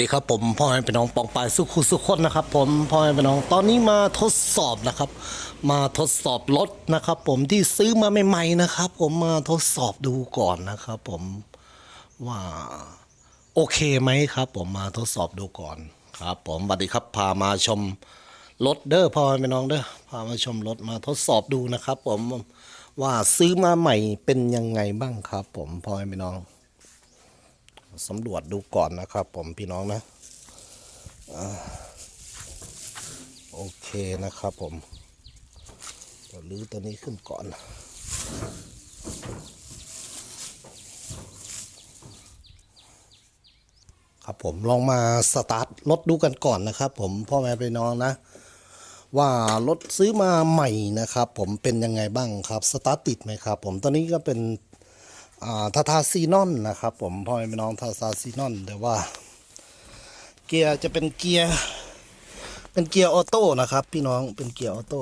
ดีครับผมพ่อแม่พี่น้องปองปายสุขุสุขคนนะครับ ผมพ่อแม่พี่น้องตอนนี้มาทดสอบนะครับ มาทดสอบรถนะครับ ผมที่ซื้อมาใหม่ๆนะครับ ผมมาทดสอบดูก่อนนะครับ ผมว่าโอเคไหมครับ ผมมาทดสอบดูก่อนครับ ผมสวัสดีครับพามาชมรถเด้อพ่อแม่พี่น้องเด้อพามาชมรถมาทดสอบดูนะครับ ผมว่าซื้อมาใหม่เป็นยังไงบ้างครับ ผมพ่อแม่พี่น้อง สำรวจดูก่อนนะครับ ผมพี่น้องนะอโอเคนะครับผมตัวลื้อตัวนี้ขึ้นก่อน ครับผมลองมาสตาร์ทรถดูกันก่อนนะครับ ผมพ่อแม่พี่น้องนะ ว่ารถซื้อมาใหม่นะครับ ผมเป็นยังไงบ้างครับ สตาร์ทติดไหมครับ ผมตอนนี้ก็เป็น ทาทาซีนอนนะครับ ผมพ่อแม่น้องทาทาซีนอนแต่ว่า เกียร์จะเป็นเกียร์เป็นเกียร์ออโต้นะครับ พี่น้องเป็นเกียร์ออโต้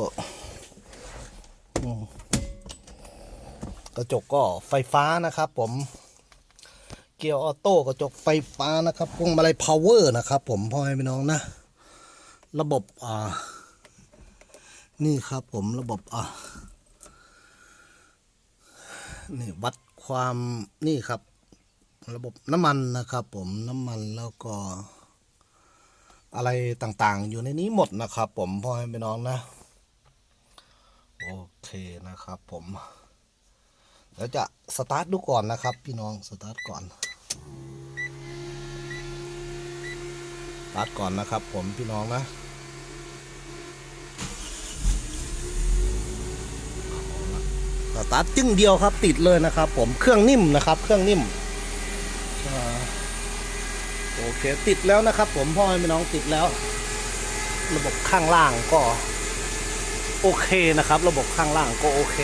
กระจกก็ไฟฟ้านะครับ ผม เกียร์ออโต้กระจกไฟฟ้านะครับพวงมาลัยพาวเวอร์นะครับ ผมพ่อแม่พี่น้องนะ ระบบอ่า นี่ครับ ผมระบบอ่านี่วัด ความนี่ครับ ระบบน้ำมันนะครับ ผมน้ำมันแล้วก็ อะไรต่างๆ อยู่ในนี้หมดนะครับ ผมพ่อให้พี่น้องนะ โอเคนะครับ ผมแล้วจะสตาร์ทดูก่อนนะครับ พี่น้องสตาร์ทก่อนสตาร์ทก่อนนะครับ ผมพี่น้องนะ สตาร์ทจึ้งเดียวครับ ติดเลยนะครับ ผมเครื่องนิ่มนะครับ เครื่องนิ่มอโอเคติดแล้วนะครับ ผมพ่อให้พี่น้องติดแล้ว ระบบข้างล่างก็ โอเคนะครับ ระบบข้างล่างก็โอเค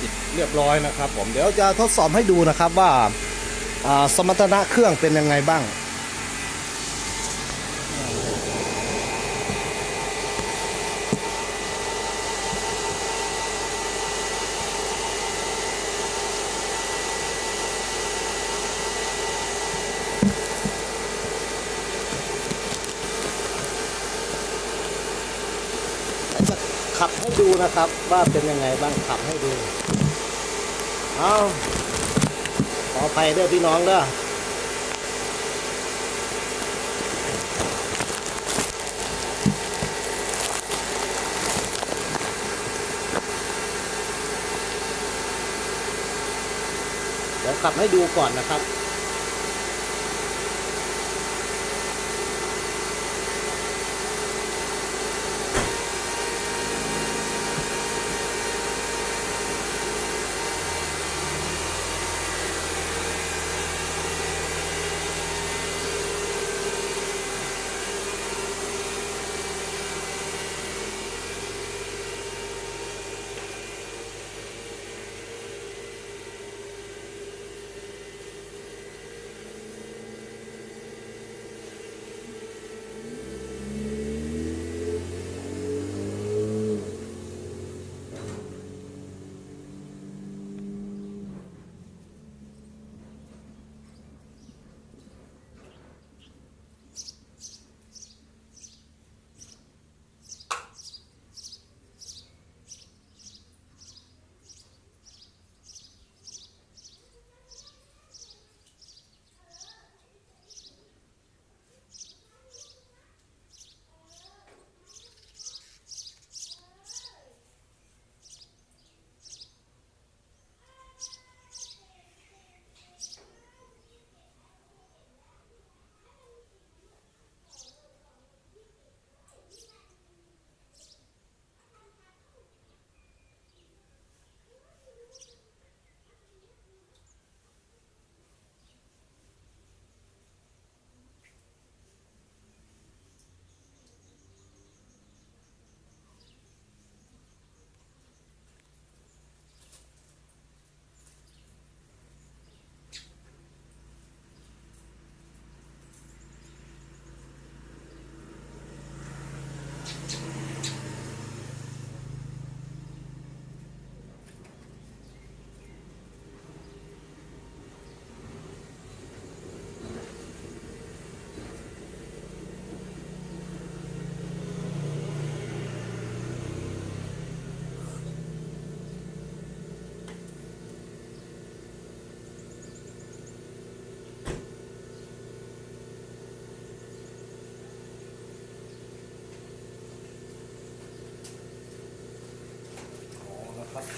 ติดเรียบร้อยนะครับ ผมเดี๋ยวจะทดสอบให้ดูนะครับว่าสมรรถนะเครื่องเป็นยังไงบ้าง จะ ขับให้ดูนะครับว่าเป็นยังไงบ้างขับให้ดู เอาขอไปเด้อพี่น้องเด้อเดี๋ยวขับให้ดูก่อนนะครับ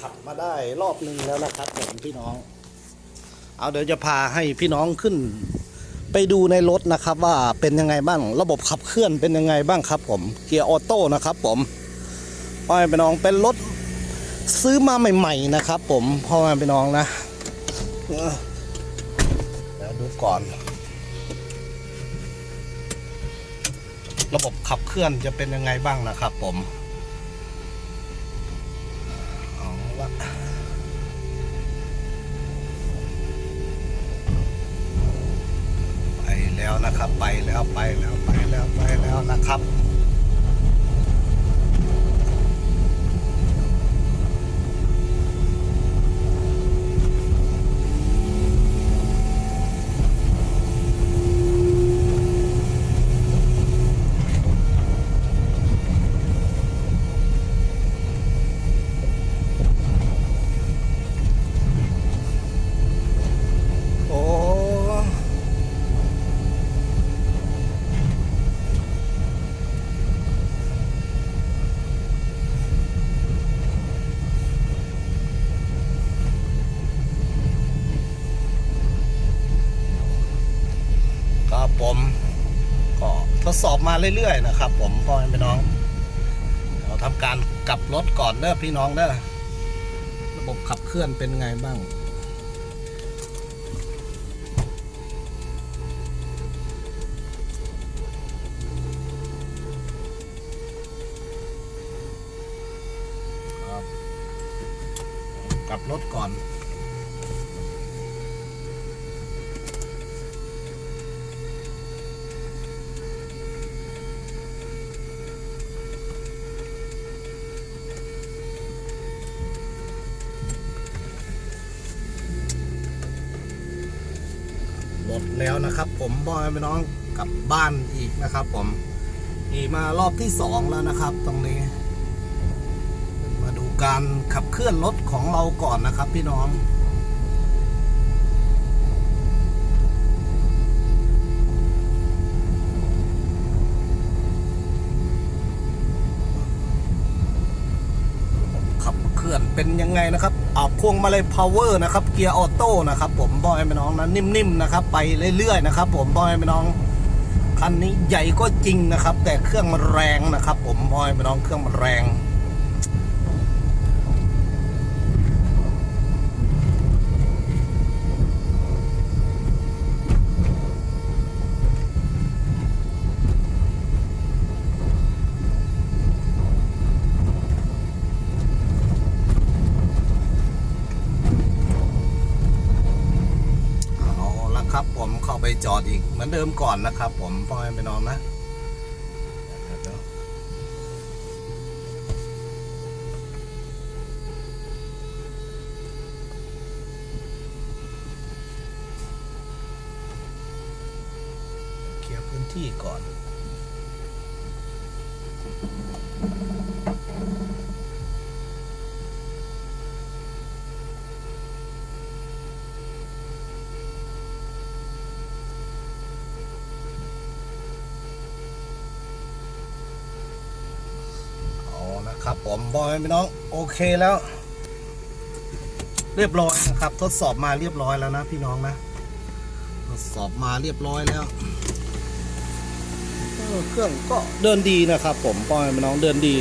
ขับมาได้รอบหนึ่งแล้วนะครับผมพี่น้อง เอาเดี๋ยวจะพาให้พี่น้องขึ้น ไปดูในรถนะครับว่าเป็นยังไงบ้างระบบขับเคลื่อนเป็นยังไงบ้างครับ ผมเกียร์ออโต้นะครับ ผมพ่อแม่พี่น้องเป็นรถซื้อมาใหม่ ๆ นะครับ ผมพ่อแม่พี่น้องนะเดี๋ยวดูก่อน ระบบขับเคลื่อนจะเป็นยังไงบ้างนะครับ ผม นะครับ ไปแล้วไปแล้วไปแล้วไปแล้วนะครับ สอบมาเรื่อยๆนะครับ ผมพ่อแม่พี่น้องเราทำการกลับรถก่อนเด้อพี่น้องเด้อระบบขับเคลื่อนเป็นไงบ้างครับกลับรถก่อน แล้วนะครับ ผมบอยไปน้องกลับบ้านอีกนะครับ ผมอีมารอบที่สองแล้วนะครับ ตรงนี้ มาดูการขับเคลื่อนรถของเราก่อนนะครับ พี่น้อง ขับ เป็นยังไงนะครับอาพวงมาลัยพาวเวอร์นะครับเกียร์ออโต้นะครับผมบอยไปน้องนะนิ่มๆนะครับไปเรื่อยๆนะครับผมบอยไปน้องคันนี้ใหญ่ก็จริงนะครับ แต่เครื่องมันแรงนะครับ ผมบอยไปน้องเครื่องมันแรง เอาละครับ ผมเข้าไปจอดอีกเหมือนเดิมก่อนนะครับ ผมพ่อแม่ไปนอนนะเดี๋ยวเคลียร์พื้นที่ก่อน เอาละครับ ผมบอยพี่น้องโอเคแล้ว เรียบร้อยนะครับ ทดสอบมาเรียบร้อยแล้วนะพี่น้องนะ ทดสอบมาเรียบร้อยแล้วเเครื่องก็เดินดีนะครับ ผมบอยพี่น้องเดินดี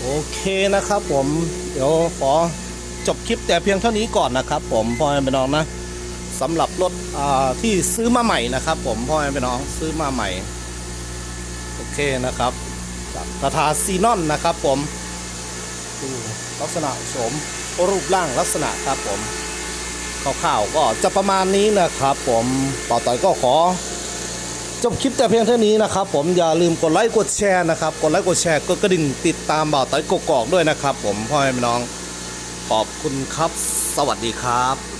โอเคนะครับ ผมเดี๋ยวขอจบคลิปแต่เพียงเท่านี้ก่อนนะครับ ผมพ่อแม่พี่น้องนะสำหรับรถที่ซื้อมาใหม่นะครับ ผมพ่อแม่พี่น้องซื้อมาใหม่ เคนะครับจากระทาซีนอนนะครับผมดูลักษณะโฉมรูปร่างลักษณะครับผมคร่าวๆก็จะประมาณนี้นะครับ ผมต่อต่อยก็ขอ จบคลิปแต่เพียงเท่านี้นะครับ ผมอย่าลืมกดไลค์กดแชร์นะครับกดไลค์กดแชร์กดกระดิ่งติดตามบ่าวต้อยกกอกด้วยนะครับ ผมพ่อแม่น้องขอบคุณครับ สวัสดีครับ